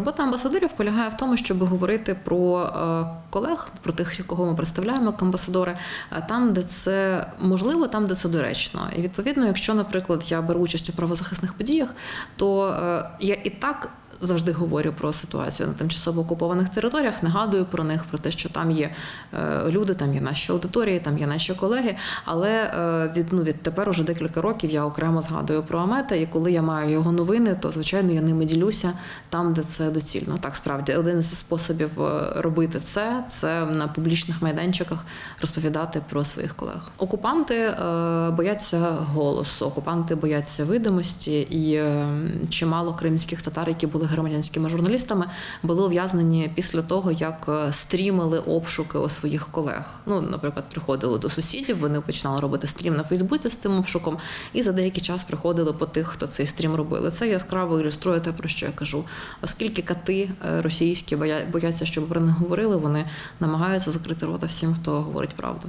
Робота амбасадорів полягає в тому, щоб говорити про е, колег, про тих, кого ми представляємо як амбасадори, е, там, де це можливо, там, де це доречно. І відповідно, якщо, наприклад, я беру участь у правозахисних подіях, то е, я і так. Завжди говорю про ситуацію на тимчасово окупованих територіях, нагадую про них, про те, що там є е, люди, там є наші аудиторії, там є наші колеги. Але е, від ну відтепер уже декілька років я окремо згадую про Амета, і коли я маю його новини, то звичайно я ними ділюся там, де це доцільно. Так справді один зі способів е, робити це це на публічних майданчиках розповідати про своїх колег. Окупанти бояться голосу, окупанти бояться видимості, і е, чимало кримських татар, які були громадянськими журналістами, були ув'язнені після того, як е, стрімили обшуки у своїх колег. Ну, наприклад, приходили до сусідів, вони починали робити стрім на Фейсбуці з цим обшуком, і за деякий час приходили по тих, хто цей стрім робили. Це яскраво ілюструє те, про що я кажу. Оскільки кати е, російські боя- бояться, щоб про них говорили, вони намагаються закрити рота всім, хто говорить правду.